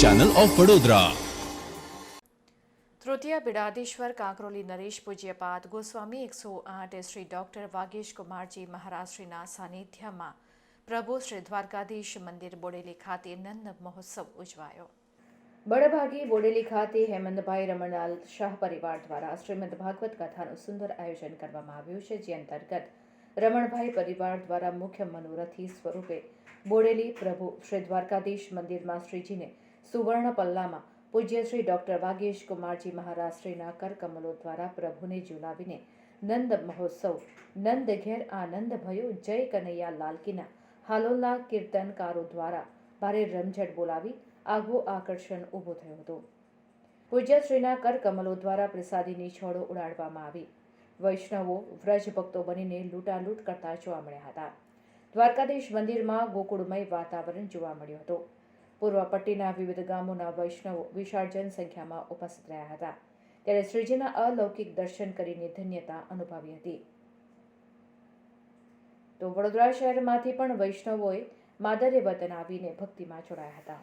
Channel of Vadodara તૃતીય બિડાદેશ્વર કાંકરોલી નરેશ પૂજ્યપાદ ગોસ્વામી એકસો આઠ શ્રી ડોક્ટર વાગેશ કુમારજી મહારાજશ્રીના સાનિધ્યમાં પ્રભુ શ્રી દ્વારકાધીશ મંદિર બોડેલી ખાતે નંદ મહોત્સવ ઉજવાયો. બળભાગી બોડેલી ખાતે હેમંતભાઈ રમણલાલ શાહ પરિવાર દ્વારા શ્રીમદ ભાગવત કથાનું સુંદર આયોજન કરવામાં આવ્યું છે જે અંતર્ગત રમણભાઈ પરિવાર દ્વારા મુખ્ય મનોરથી સ્વરૂપે બોડેલી પ્રભુ શ્રી દ્વારકાધીશ મંદિરમાં શ્રીજીને સુવર્ણ પલ્લામાં પૂજ્ય શ્રી ડોક્ટર વાગેશ કુમારજી મહારાજ શ્રીના કરકમલો દ્વારા પ્રભુને ઝુલાવીને નંદ મહોત્સવ, નંદ ઘેર આનંદ ભયો, જય કનૈયા લાલકીના હાલોલા કીર્તનકારો દ્વારા ભારે રમઝટ બોલાવી આગવું આકર્ષણ ઊભું થયું હતું. પૂજ્યશ્રીના કરકમલો દ્વારા પ્રસાદીની છોડો ઉડાડવામાં આવી. વૈષ્ણવો વ્રજ ભક્તો બનીને લૂંટાલૂંટ કરતા જોવા મળ્યા હતા. દ્વારકાધીશ મંદિરમાં ગોકુળમય વાતાવરણ જોવા મળ્યું હતું. પૂર્વ પટ્ટીના વિવિધ ગામોના વૈષ્ણવો વિશાળ જનસંખ્યામાં ઉપસ્થિત રહ્યા હતા. ત્યારે શ્રીજીના અલૌકિક દર્શન કરીને ધન્યતા અનુભવી હતી. તો વડોદરા શહેરમાંથી પણ વૈષ્ણવોએ માદરે વતન આવીને ભક્તિમાં જોડાયા હતા.